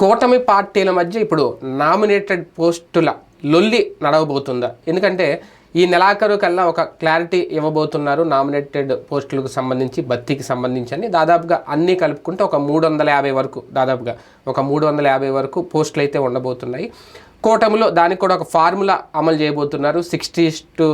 కూటమి పార్టీల మధ్య ఇప్పుడు నామినేటెడ్ పోస్టుల లొల్లి నడవబోతుందా? ఎందుకంటే ఈ నెలాఖరు కల్లా ఒక క్లారిటీ ఇవ్వబోతున్నారు నామినేటెడ్ పోస్టులకు సంబంధించి భర్తీకి సంబంధించి అని. దాదాపుగా అన్నీ కలుపుకుంటే ఒక మూడు వందల యాభై వరకు దాదాపుగా ఒక మూడు వందల యాభై వరకు పోస్టులు అయితే ఉండబోతున్నాయి. కూటమిలో దానికి కూడా ఒక ఫార్ములా అమలు చేయబోతున్నారు sixty to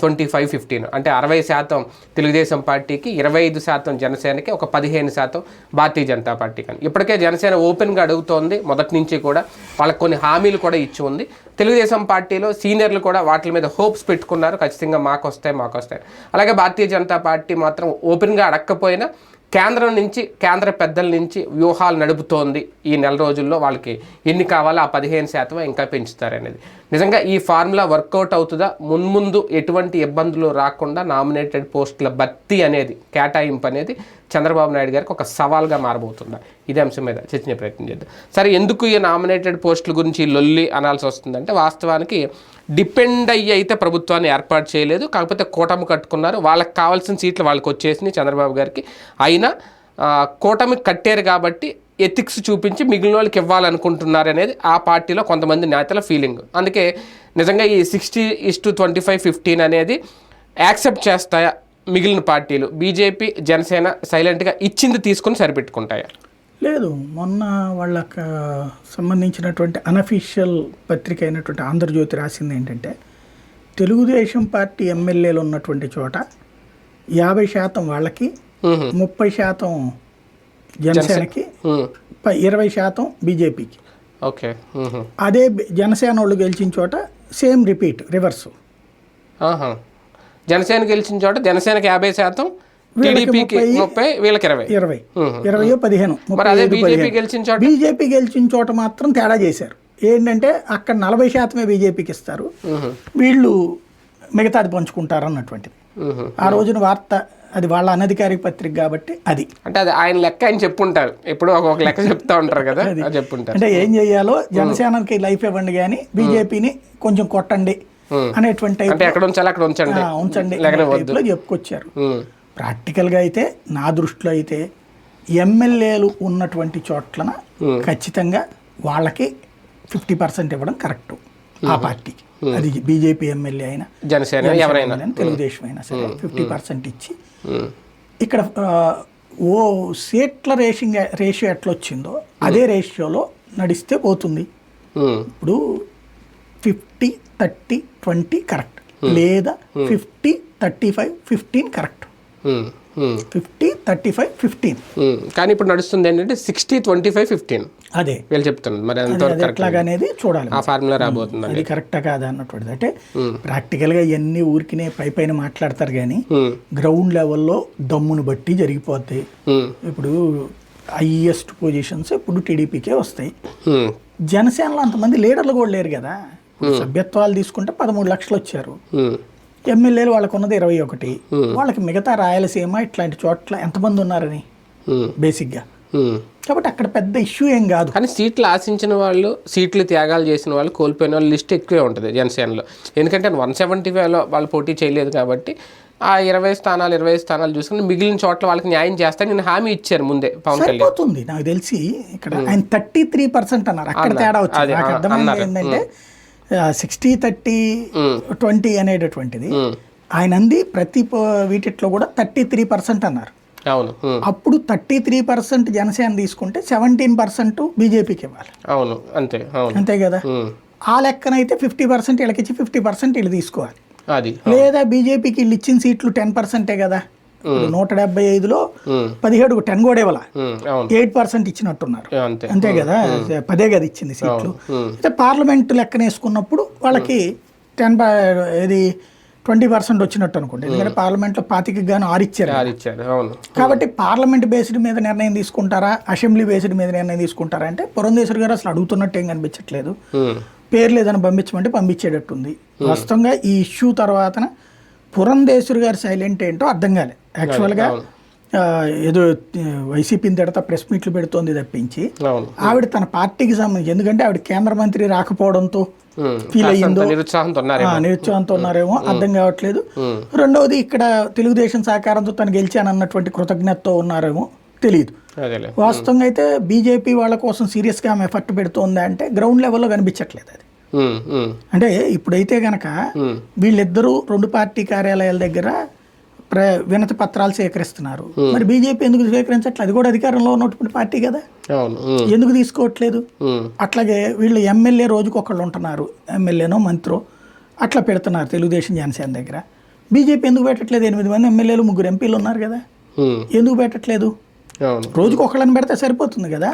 twenty five fifteen అంటే అరవై శాతం తెలుగుదేశం పార్టీకి ఇరవై ఐదు శాతం జనసేనకి ఒక పదిహేను శాతం భారతీయ జనతా పార్టీకి అని. ఇప్పటికే జనసేన ఓపెన్గా అడుగుతోంది మొదటి నుంచి కూడా వాళ్ళకి కొన్ని హామీలు కూడా ఇచ్చి ఉంది. తెలుగుదేశం పార్టీలో సీనియర్లు కూడా వాటి మీద హోప్స్ పెట్టుకున్నారు ఖచ్చితంగా మాకు వస్తాయి మాకు వస్తాయి అలాగే భారతీయ జనతా పార్టీ మాత్రం ఓపెన్గా అడగకపోయినా కేంద్రం నుంచి కేంద్ర పెద్దల నుంచి వ్యూహాలు నడుపుతోంది ఈ నెల రోజుల్లో వాళ్ళకి ఎన్ని కావాలో ఆ పదిహేను శాతం ఇంకా పెంచుతారనేది. నిజంగా ఈ ఫార్ములా వర్కౌట్ అవుతుందా? మున్ముందు ఎటువంటి ఇబ్బందులు రాకుండా నామినేటెడ్ పోస్టుల భర్తీ అనేది కేటాయింపు అనేది చంద్రబాబు నాయుడు గారికి ఒక సవాల్గా మారబోతుందా? ఇదే అంశం మీద చర్చించే ప్రయత్నం చేద్దాం. సరే ఎందుకు ఈ నామినేటెడ్ పోస్టుల గురించి లొల్లి అనాల్సి వస్తుందంటే వాస్తవానికి డిపెండ్ అయ్యి అయితే ప్రభుత్వాన్ని ఏర్పాటు చేయలేదు. కాకపోతే కూటమి కట్టుకున్నారు. వాళ్ళకి కావాల్సిన సీట్లు వాళ్ళకి వచ్చేసినాయి చంద్రబాబు గారికి. అయినా కూటమి కట్టారు కాబట్టి ఎథిక్స్ చూపించి మిగిలిన వాళ్ళకి ఇవ్వాలనుకుంటున్నారు అనేది ఆ పార్టీలో కొంతమంది నేతల ఫీలింగ్. అందుకే నిజంగా ఈ sixty is to twenty five fifteen అనేది యాక్సెప్ట్ చేస్తాయా మిగిలిన పార్టీలు? బీజేపీ జనసేన సైలెంట్గా ఇచ్చింది తీసుకుని సరిపెట్టుకుంటాయా? లేదు మొన్న వాళ్ళకి సంబంధించినటువంటి అనఫీషియల్ పత్రిక అయినటువంటి ఆంధ్రజ్యోతి రాసింది ఏంటంటే తెలుగుదేశం పార్టీ ఎమ్మెల్యేలు ఉన్నటువంటి చోట యాభై శాతం వాళ్ళకి. ముప్పై శాతం జనసేనకి ఇరవై శాతం బీజేపీకి ఓకే. అదే జనసేన వాళ్ళు గెలిచిన చోట సేమ్ రిపీట్ రివర్స్. జనసేన గెలిచిన చోట జనసేనకి యాభై శాతం టీడీపీకి ముప్పై వీళ్ళకి ఇరవై. ఇరవై. ఇరవయో పదిహేను బీజేపీ గెలిచిన చోట మాత్రం తేడా చేశారు. ఏంటంటే అక్కడ నలభై శాతమే బీజేపీకి ఇస్తారు. వీళ్ళు మిగతాది పంచుకుంటారు అన్నటువంటిది. ఆ రోజున వార్త అది వాళ్ళ అనధికారిక పత్రిక కాబట్టి అది. అంటే అది ఆయన లెక్క ఆయన చెప్పుంటారు. ఎప్పుడు ఒక లెక్క చెప్తా ఉంటారు కదా చెప్పుంటారు. అంటే ఏం చెయ్యాలో జనసేనకి లైఫ్ ఇవ్వండి కానీ బీజేపీని కొంచెం కొట్టండి. అనేటువంటి ఎక్కడ ఉంచాలి అక్కడ ఉంచండి. ఉంచండి చెప్పుకొచ్చారు. ప్రాక్టికల్గా అయితే నా దృష్టిలో అయితే ఎమ్మెల్యేలు ఉన్నటువంటి చోట్లన ఖచ్చితంగా వాళ్ళకి ఫిఫ్టీ పర్సెంట్ ఇవ్వడం కరెక్ట్. ఆ పార్టీకి అది బీజేపీ ఎమ్మెల్యే అయినా జనసేన ఎవరైనా. తెలుగుదేశం అయినా సరే ఫిఫ్టీ పర్సెంట్ ఇచ్చి. ఇక్కడ ఓ సీట్ల రేషింగ్ రేషియో ఎట్లా వచ్చిందో అదే రేషియోలో నడిస్తే పోతుంది. ఇప్పుడు ఫిఫ్టీ థర్టీ ట్వంటీ కరెక్ట్. లేదా fifty thirty five fifteen correct. Fifty thirty five fifteen. మ్మ్. కానీ ఇప్పుడు నడుస్తుంది ఏంటంటే సిక్స్టీ ట్వంటీ ఫైవ్ ఫిఫ్టీన్. అదే. వీళ్ళు చెప్తున్నారు. మరి కరెక్ట్ ఎట్లాగా అనేది చూడాలి ఆ ఫార్ములా రాబోతుంది అది కరెక్టా కాదా అన్నటువంటిది. అంటే ప్రాక్టికల్గా ఇవన్నీ ఊరికినే పై పైన మాట్లాడతారు కానీ. గ్రౌండ్ లెవెల్లో దమ్మును బట్టి జరిగిపోతాయి. ఇప్పుడు హైయెస్ట్ పొజిషన్స్ ఇప్పుడు టీడీపీకే వస్తాయి. జనసేనలో అంతమంది లీడర్లు కూడా లేరు కదా. సభ్యత్వాలు తీసుకుంటే పదమూడు లక్షలు వచ్చారు. ఎమ్మెల్యేలు వాళ్ళకు ఉన్నది ఇరవై ఒకటి. వాళ్ళకి మిగతా రాయలసీమ ఇట్లాంటి చోట్ల ఎంతమంది ఉన్నారని. బేసిక్గా. కాబట్టి అక్కడ పెద్ద ఇష్యూ ఏం కాదు. కానీ సీట్లు ఆశించిన వాళ్ళు సీట్లు త్యాగాలు చేసిన వాళ్ళు కోల్పోయిన వాళ్ళు లిస్ట్ ఎక్కువే ఉంటుంది జనసేనలో. ఎందుకంటే వన్ సెవెంటీ ఫైవ్లో వాళ్ళు పోటీ చేయలేదు కాబట్టి ఆ ఇరవై స్థానాలు ఇరవై స్థానాలు చూసుకుని మిగిలిన చోట్ల వాళ్ళకి న్యాయం చేస్తాను నేను హామీ ఇచ్చారు ముందే పవన్ కళ్యాణ్. నాకు తెలిసి ఇక్కడ ఆయన థర్టీ త్రీ పర్సెంట్ అన్నారు. అక్కడ తేడా వచ్చింది. నాకు అర్థమైంది. ఏంటంటే సిక్స్టీ థర్టీ ట్వంటీ అనేటటువంటిది. మ్మ్. ఆయన అంది ప్రతి వీటిట్లో కూడా థర్టీ త్రీ పర్సెంట్ అన్నారు. అవును. మ్మ్. అప్పుడు థర్టీ త్రీ పర్సెంట్ జనసేన తీసుకుంటే సెవెంటీన్ పర్సెంట్ బీజేపీకి ఇవ్వాలి. అవును. అంతే. అంతే కదా? మ్మ్. ఆ లెక్కనైతే ఫిఫ్టీ పర్సెంట్ వీళ్ళకిచ్చి ఫిఫ్టీ పర్సెంట్ వీళ్ళు తీసుకోవాలి. అది. లేదా బీజేపీకి వీళ్ళు ఇచ్చిన సీట్లు టెన్ పర్సెంటే కదా? నూట డెబ్బై ఐదులో. పదిహేడు టెన్ కూడా ఇవ్వాల. ఎయిట్ పర్సెంట్ ఇచ్చినట్టున్నారు. అంతే. కదా? పదే కదా ఇచ్చింది సీట్లు. అయితే పార్లమెంట్ లెక్కన వేసుకున్నప్పుడు వాళ్ళకి టెన్ ఇది ట్వంటీ పర్సెంట్ వచ్చినట్టు అనుకోండి. ఎందుకంటే పార్లమెంట్లో పాతికి గాను ఆరు ఇచ్చారు. అది ఇచ్చారు అవును. కాబట్టి పార్లమెంట్ బేస్డ్ మీద నిర్ణయం తీసుకుంటారా? అసెంబ్లీ బేస్డ్ మీద నిర్ణయం తీసుకుంటారా? అంటే పురంధేశ్వరి గారు అసలు అడుగుతున్నట్టు ఏం కనిపించట్లేదు. పేర్లు ఏదైనా పంపించమంటే పంపించేటట్టుంది. వాస్తవంగా ఈ ఇష్యూ తర్వాతన పురంధేశ్వరి గారు సైలెంట్ ఏంటో అర్థం కాలే. యాక్చువల్గా ఏదో వైసీపీని తిడతా ప్రెస్ మీట్లు పెడుతోంది తప్పించి ఆవిడ తన పార్టీకి సంబంధించి ఎందుకంటే ఆవిడ కేంద్ర మంత్రి రాకపోవడంతో. ఫీల్ అయ్యిందో నిరుత్సాహంతో ఉన్నారేమో. అర్థం కావట్లేదు. రెండవది ఇక్కడ తెలుగుదేశం సహకారంతో తను గెలిచానన్నటువంటి కృతజ్ఞతతో ఉన్నారేమో తెలియదు వాస్తవంగా అయితే బీజేపీ వాళ్ళ కోసం సీరియస్గా ఆమె ఎఫర్ట్ పెడుతోందా అంటే గ్రౌండ్ లెవెల్లో కనిపించట్లేదు అది. అంటే ఇప్పుడైతే గనక వీళ్ళిద్దరూ రెండు పార్టీ కార్యాలయాల దగ్గర వినతి పత్రాలు సేకరిస్తున్నారు. మరి బీజేపీ ఎందుకు సేకరించట్లేదు అది కూడా అధికారంలో ఉన్నటువంటి పార్టీ కదా. ఎందుకు తీసుకోవట్లేదు? అట్లాగే వీళ్ళు ఎమ్మెల్యే రోజుకి ఒకళ్ళు ఉంటున్నారు. ఎమ్మెల్యేనో మంత్రో అట్లా పెడుతున్నారు తెలుగుదేశం జనసేన దగ్గర. బీజేపీ ఎందుకు పెట్టట్లేదు? ఎనిమిది మంది ఎమ్మెల్యేలు ముగ్గురు ఎంపీలు ఉన్నారు కదా. ఎందుకు పెట్టట్లేదు? రోజుకి ఒకళ్ళని పెడితే సరిపోతుంది కదా?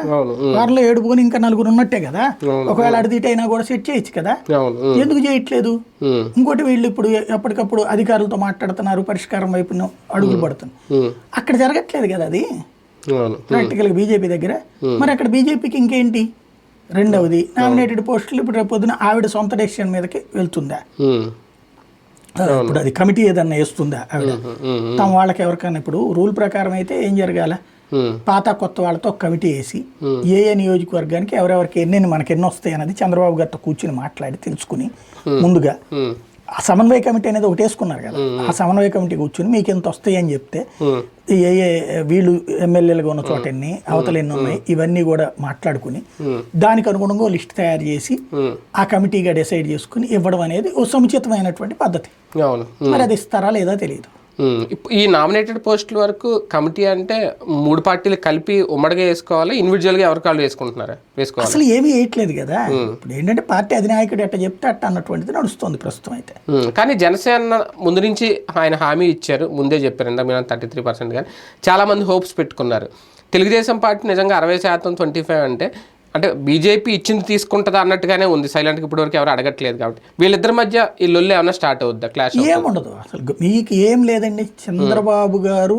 వారిలో ఏడుపుకొని ఇంకా నలుగురు ఉన్నట్టే కదా. ఒకవేళ అడిదిట్ అయినా కూడా సెట్ చేయొచ్చు కదా? ఎందుకు చేయట్లేదు? ఇంకోటి వీళ్ళు ఇప్పుడు ఎప్పటికప్పుడు అధికారులతో మాట్లాడుతున్నారు పరిష్కారం వైపు అడుగులు పడుతున్నారు. ఉమ్, అక్కడ జరగట్లేదు కదా అది? అవును ప్రాక్టికల్గా బీజేపీ దగ్గర. మరి అక్కడ బీజేపీకి ఇంకేంటి? రెండవది నామినేటెడ్ పోస్టులు ఇప్పుడు రేపు పొద్దున ఆవిడ సొంత డెసిషన్ మీదకి వెళ్తుందా? ఇప్పుడు అది కమిటీ ఏదన్నా వేస్తుందా ఆవిడ? తమ వాళ్ళకి ఎవరికైనా ఇప్పుడు రూల్ ప్రకారం అయితే ఏం జరగాల? పాత కొత్త వాళ్ళతో కమిటీ వేసి ఏ ఏ నియోజకవర్గానికి ఎవరెవరికి ఎన్నెన్ని మనకి ఎన్ని వస్తాయి అన్నది చంద్రబాబు గారితో కూర్చుని మాట్లాడి తెలుసుకుని ముందుగా ఆ సమన్వయ కమిటీ అనేది ఒకటి వేసుకున్నారు కదా ఆ సమన్వయ కమిటీ కూర్చుని మీకు ఎంత వస్తాయి అని చెప్తే ఏ ఏ వీళ్ళు ఎమ్మెల్యేలుగా ఉన్న చోట ఎన్ని అవతల ఎన్ని ఉన్నాయి ఇవన్నీ కూడా మాట్లాడుకుని దానికి అనుగుణంగా లిస్ట్ తయారు చేసి ఆ కమిటీగా డిసైడ్ చేసుకుని ఇవ్వడం అనేది ఓ సముచితమైనటువంటి పద్ధతి. మరి అది ఇస్తారా లేదా తెలియదు ఈ నామినేటెడ్ పోస్టుల వరకు కమిటీ అంటే మూడు పార్టీలు కలిపి ఉమ్మడిగా వేసుకోవాలి? ఇండివిజువల్గా ఎవరికి వాళ్ళు వేసుకుంటున్నారా? వేసుకోవాలి? అసలు ఏమీ వేయట్లేదు కదా. ఇప్పుడు ఏంటంటే పార్టీ అధినాయకుడు ఎట్ట చెప్తే అట్ట అన్నటువంటిది నడుస్తుంది ప్రస్తుతం అయితే. కానీ జనసేన ముందు నుంచి ఆయన హామీ ఇచ్చారు. ముందే చెప్పారు. ఇందా మీరు థర్టీ త్రీ పర్సెంట్ కానీ చాలామంది హోప్స్ పెట్టుకున్నారు. తెలుగుదేశం పార్టీ నిజంగా అరవై శాతం ట్వంటీ ఫైవ్ అంటే అంటే బీజేపీ ఇచ్చింది తీసుకుంటుందా అన్నట్టుగానే ఉంది. సైలెంట్గా ఇప్పటివరకు ఎవరు అడగట్లేదు కాబట్టి. వీళ్ళిద్దరి మధ్య ఈ లొల్లి ఏమైనా స్టార్ట్ అవుద్దా? క్లాష్ ఏముండదు. అసలు మీకు ఏం లేదండి. చంద్రబాబు గారు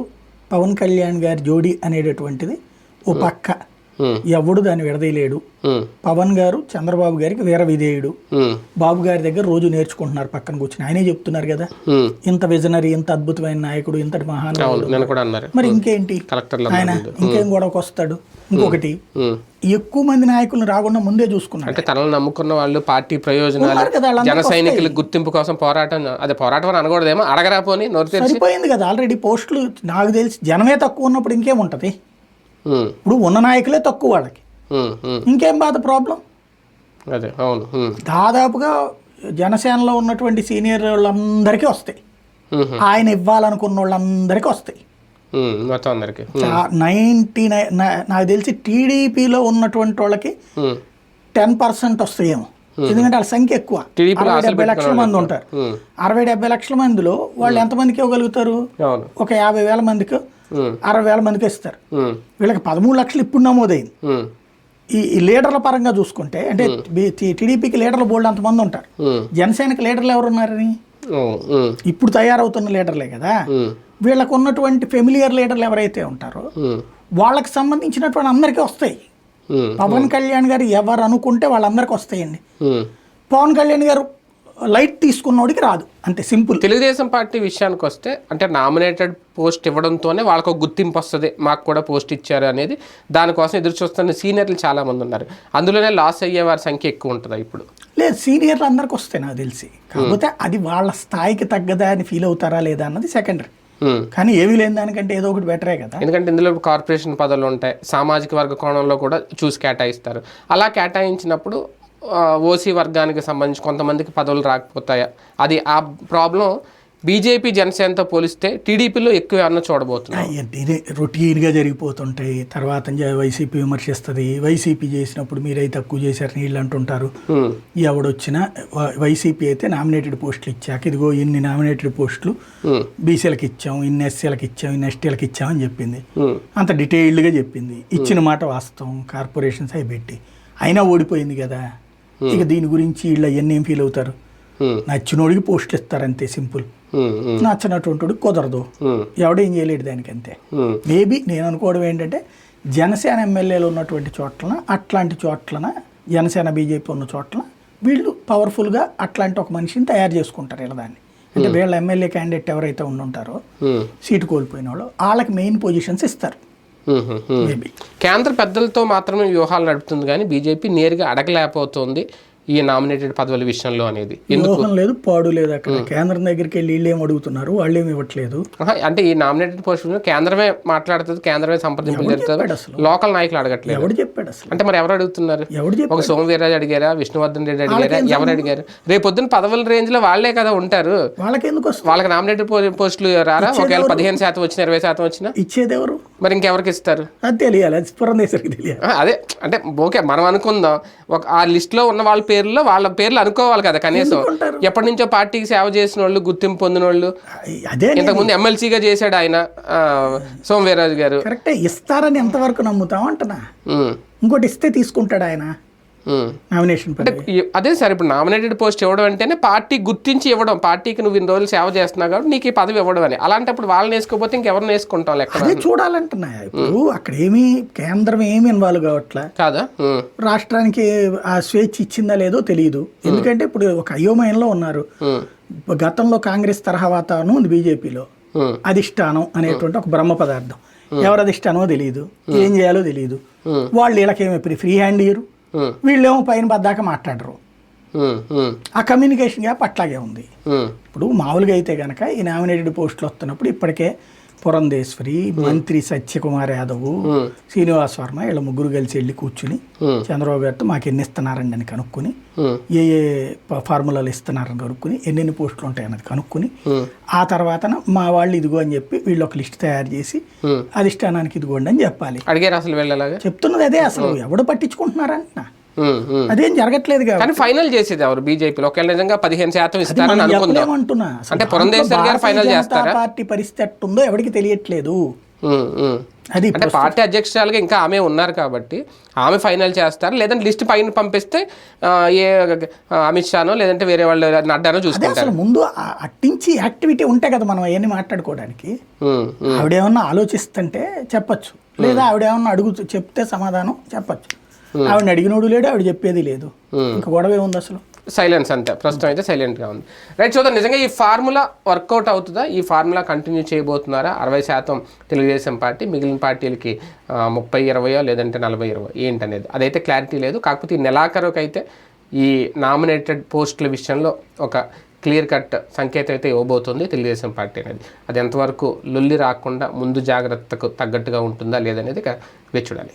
పవన్ కళ్యాణ్ గారి జోడీ అనేటటువంటిది ఓ పక్క. ఉమ్, ఎవడు దాన్ని విడదీయలేడు. పవన్ గారు చంద్రబాబు గారికి వీర విధేయుడు బాబు గారి దగ్గర రోజు నేర్చుకుంటున్నారు పక్కన కూర్చుని. ఆయనే చెప్తున్నారు కదా. ఇంత విజనరీ ఇంత అద్భుతమైన నాయకుడు ఇంతటి మహానుభావుడు. మరి ఇంకేంటి? ఆయన ఇంకేం గొడవకు వస్తాడు? ఇంకొకటి. ఎక్కువ మంది నాయకులను రాకుండా ముందే చూసుకున్నాడు అంటే తనను నమ్ముకున్న వాళ్ళు పార్టీ ప్రయోజనాలు జన సైనికుల గుర్తింపు కోసం పోరాటం అదే పోరాటం అని అనకూడదేమో అడగరా పోని నోరు సరిపోయింది కదా ఆల్రెడీ పోస్టులు నాకు తెలిసి జనమే తక్కువ ఉన్నప్పుడు ఇంకేముంటది ఇప్పుడు ఉన్న నాయకులే తక్కువ వాళ్ళకి. ఇంకేం బాధ ప్రాబ్లం? అదే అవును దాదాపుగా జనసేనలో ఉన్నటువంటి సీనియర్ వాళ్ళందరికీ వస్తాయి. ఆయన ఇవ్వాలనుకున్న వాళ్ళందరికీ వస్తాయి. మొత్తం అందరికి. నైంటీ నైన్ నాకు తెలిసి టీడీపీలో ఉన్నటువంటి వాళ్ళకి టెన్ పర్సెంట్ వస్తాయేమో. ఎందుకంటే వాళ్ళ సంఖ్య ఎక్కువ. అరవై డెబ్బై లక్షల మంది ఉంటారు. అరవై డెబ్బై లక్షల మందిలో వాళ్ళు ఎంతమందికి ఇవ్వగలుగుతారు? ఒక యాభై వేల మందికి. అరవై వేల మందికి ఇస్తారు వీళ్ళకి పదమూడు లక్షలు ఇప్పుడు నమోదైంది. ఈ ఈ లీడర్ల పరంగా చూసుకుంటే అంటే టీడీపీకి లీడర్లు బోల్డ్ అంతమంది ఉంటారు. జనసేనకి లీడర్లు ఎవరు ఉన్నారని అవును, ఉమ్, ఇప్పుడు తయారవుతున్న లీడర్లే కదా. వీళ్ళకు ఉన్నటువంటి ఫెమిలియర్ లీడర్లు ఎవరైతే ఉంటారో వాళ్ళకి సంబంధించినటువంటి అందరికీ వస్తాయి. పవన్ కళ్యాణ్ గారు ఎవరు అనుకుంటే వాళ్ళందరికీ వస్తాయండి. పవన్ కళ్యాణ్ గారు లైట్ తీసుకున్నోడికి రాదు. అంతే సింపుల్. తెలుగుదేశం పార్టీ విషయానికి వస్తే అంటే నామినేటెడ్ పోస్ట్ ఇవ్వడంతోనే వాళ్ళకు ఒక గుర్తింపు వస్తుంది మాకు కూడా పోస్ట్ ఇచ్చారు అనేది దానికోసం ఎదురు చూస్తున్న సీనియర్లు చాలా మంది ఉన్నారు. అందులోనే లాస్ అయ్యే వారి సంఖ్య ఎక్కువ ఉంటుంది ఇప్పుడు? లేదు సీనియర్లు అందరికి వస్తాయి నాకు తెలిసి. కాకపోతే అది వాళ్ళ స్థాయికి తగ్గదా అని ఫీల్ అవుతారా లేదా అన్నది సెకండరీ. కానీ ఏమీ లేని దానికంటే ఏదో ఒకటి బెటరే కదా. ఎందుకంటే ఇందులో కార్పొరేషన్ పదవులు ఉంటాయి సామాజిక వర్గ కోణంలో కూడా చూసి కేటాయిస్తారు. అలా కేటాయించినప్పుడు ఓసీ వర్గానికి సంబంధించి కొంతమందికి పదవులు రాకపోతాయా? అది ఆ ప్రాబ్లం బీజేపీ జనసేనతో పోలిస్తే టీడీపీలో ఎక్కువ అన్న చూడబోతున్నాం. ఇదే రొటీన్గా జరిగిపోతుంటాయి తర్వాత వైసీపీ విమర్శిస్తుంది. వైసీపీ చేసినప్పుడు మీరై తక్కువ చేశారు నీళ్ళు అంటుంటారు. ఎవడొచ్చినా వైసీపీ అయితే నామినేటెడ్ పోస్టులు ఇచ్చాక ఇదిగో ఇన్ని నామినేటెడ్ పోస్టులు బీసీలకు ఇచ్చాం ఇన్ని ఎస్సీలకు ఇచ్చాం ఇన్ని ఎస్టీలకు ఇచ్చామని చెప్పింది. అంత డీటెయిల్డ్గా చెప్పింది. ఇచ్చిన మాట వాస్తవం కార్పొరేషన్స్ అవి పెట్టి. అయినా ఓడిపోయింది కదా. ఇక దీని గురించి వీళ్ళు అవన్నీ ఏం ఫీల్ అవుతారు? నచ్చినోడికి పోస్టులు ఇస్తారు అంతే సింపుల్ నచ్చినటువంటి కుదరదు. ఎవడేం చేయలేడు దానికి అంతే మేబీ నేను అనుకోవడం ఏంటంటే జనసేన ఎమ్మెల్యేలు ఉన్నటువంటి చోట్లన అట్లాంటి చోట్లన జనసేన బీజేపీ ఉన్న చోట్ల వీళ్ళు పవర్ఫుల్గా అట్లాంటి ఒక మనిషిని తయారు చేసుకుంటారు ఇలా దాన్ని. అంటే వీళ్ళ ఎమ్మెల్యే క్యాండిడేట్ ఎవరైతే ఉండుంటారో సీటు కోల్పోయిన వాళ్ళు వాళ్ళకి మెయిన్ పొజిషన్స్ ఇస్తారు. కేంద్ర పెద్దలతో మాత్రమే వ్యూహాలు నడుపుతుంది కానీ బీజేపీ నేరుగా అడగలేకపోతుంది. ఈ నామినేటెడ్ పదవుల విషయంలో అనేది. ఎందుకు? లేదు పాడు లేదు అక్కడ. కేంద్రం దగ్గరికి వెళ్ళి వీళ్ళు ఏం అడుగుతున్నారు? వాళ్ళు ఏమి ఇవ్వట్లేదు అంటే ఈ నామినేటెడ్ పోస్ట్ కేంద్రమే మాట్లాడుతుంది కేంద్రమే సంప్రదింపులు జరుగుతుంది? లోకల్ నాయకులు అడగట్లేదు. ఎవడు చెప్పాడు అసలు? అంటే మరి ఎవరు అడుగుతున్నారు? ఒక సోమవీర్రాజు అడిగారా విష్ణువర్ధన్ రెడ్డి అడిగారా ఎవరు అడిగారు? రేపు పొద్దున్న పదవుల రేంజ్లో వాళ్ళే కదా ఉంటారు. వాళ్ళకి ఎందుకు వాళ్ళకి నామినేటెడ్ పోస్టులు రారా? ఒకవేళ పదిహేను శాతం వచ్చిన ఇరవై శాతం వచ్చినా? ఇచ్చేది ఎవరు? మరి ఇంకెవరికి ఇస్తారు? అది తెలియాలి అది తెలియాలి. అదే అంటే ఓకే మనం అనుకుందాం ఒక ఆ లిస్ట్లో ఉన్న వాళ్ళ పేర్లో వాళ్ళ పేర్లు అనుకోవాలి కదా కనీసం? ఎప్పటి నుంచో పార్టీకి సేవ చేసిన వాళ్ళు గుర్తింపు పొందిన వాళ్ళు అదే ఇంతకుముందు ఎమ్మెల్సీగా చేశాడు ఆయన ఆ, సోమవీర్రాజు గారు. కరెక్టే ఇస్తారని ఎంతవరకు నమ్ముతాం అంటున్నా. ఉమ్, ఇంకోటి ఇస్తే తీసుకుంటాడు ఆయన. నామినేషన్ అదే సార్ ఇప్పుడు నామినేటెడ్ పోస్ట్ ఇవ్వడం అంటేనే పార్టీ గుర్తించి ఇవ్వడం పార్టీకి నువ్వు ఇన్ని రోజులు సేవ చేస్తున్నావు కాబట్టి నీకు ఈ పదవి ఇవ్వడం అని. అలాంటప్పుడు వాళ్ళని వేసుకోకపోతే ఇంకెవరిని వేసుకుంటాం లెక్క అదే చూడాలంటున్నా ఇప్పుడు అక్కడ ఏమీ కేంద్రం ఏమి ఇన్వాల్వ్ కావట్లే? కాదా? రాష్ట్రానికి ఆ స్వేచ్ఛ ఇచ్చిందా లేదో తెలియదు ఎందుకంటే ఇప్పుడు ఒక అయోమయంలో ఉన్నారు. గతంలో కాంగ్రెస్ తరహా వాతావరణం ఉంది బీజేపీలో. అధిష్టానం అనేటువంటి ఒక బ్రహ్మ పదార్థం. ఎవరు అధిష్టానమో తెలియదు ఏం చేయాలో తెలియదు. వాళ్ళు వీళ్ళకేమో ఫ్రీ హ్యాండ్ ఇయ్యరు. వీళ్ళేమో పైన పద్దాక మాట్లాడరు. ఆ కమ్యూనికేషన్ గ్యాప్ అట్లాగే ఉంది. ఇప్పుడు మామూలుగా అయితే కనుక ఈ నామినేటెడ్ పోస్టులు వస్తున్నప్పుడు ఇప్పటికే పురంధేశ్వరి మంత్రి సత్యకుమార్ యాదవ్ శ్రీనివాస్ వర్మ వీళ్ళ ముగ్గురు కలిసి వెళ్ళి కూర్చుని చంద్రబాబు గారితో మాకు ఎన్ని ఇస్తున్నారండి అని కనుక్కొని ఏ ఏ ఫార్ములాలు ఇస్తున్నారని కనుక్కొని ఎన్నెన్ని పోస్టులు ఉంటాయన్నది కనుక్కొని ఆ తర్వాత మా వాళ్ళు ఇదిగో అని చెప్పి వీళ్ళు ఒక లిస్ట్ తయారు చేసి. అధిష్టానానికి ఇదిగోండి అని చెప్పాలి. అడిగారు అసలు వెళ్ళలాగా? చెప్తున్నది అదే అసలు ఎవడు పట్టించుకుంటున్నారంటున్నా. అదేం జరగట్లేదు కానీ ఫైనల్ చేసేది ఎవరు? బీజేపీలో. ఒకవేళ నిజంగా పదిహేను శాతం ఇస్తారని అనుకుందాం. అంటే పురంధేశ్వరి గారు ఫైనల్ చేస్తారా? పార్టీ పరిస్థితి ఎట్టుందో ఎవరికి తెలియట్లేదు. అది అంటే పార్టీ అధ్యక్షురాలుగా ఇంకా ఆమె ఉన్నారు కాబట్టి ఆమె ఫైనల్ చేస్తారు? లేదంటే లిస్ట్ పైన పంపిస్తే ఏ అమిత్ షానో లేదంటే వేరే వాళ్ళు నడ్డానో చూసుకుంటారు. ముందు అట్టించి యాక్టివిటీ ఉంటే కదా మనం అవన్నీ మాట్లాడుకోవడానికి. ఆవిడేమన్నా ఆలోచిస్తుంటే చెప్పొచ్చు. లేదా ఆవిడేమన్నా అడుగు చెప్తే సమాధానం చెప్పొచ్చు. ఆవిడ అడిగినోడు లేడు ఆవిడ చెప్పేది లేదు. ఇంకా గొడవ ఏముంది అసలు. సైలెన్స్ అంతే. ప్రస్తుతం అయితే సైలెంట్గా ఉంది. రైట్ చూద్దాం. నిజంగా ఈ ఫార్ములా వర్కౌట్ అవుతుందా? ఈ ఫార్ములా కంటిన్యూ చేయబోతున్నారా? అరవై శాతం తెలుగుదేశం పార్టీ మిగిలిన పార్టీలకి ముప్పై ఇరవయో లేదంటే నలభై ఇరవై ఏంటనేది? అదైతే క్లారిటీ లేదు. కాకపోతే ఈ నెలాఖరుకు అయితే ఈ నామినేటెడ్ పోస్టుల విషయంలో ఒక క్లియర్ కట్ సంకేతం అయితే ఇవ్వబోతుంది తెలుగుదేశం పార్టీ అనేది. అది ఎంతవరకు లొల్లి రాకుండా ముందు జాగ్రత్తకు తగ్గట్టుగా ఉంటుందా లేదనేది ఇక వేచి చూడాలి.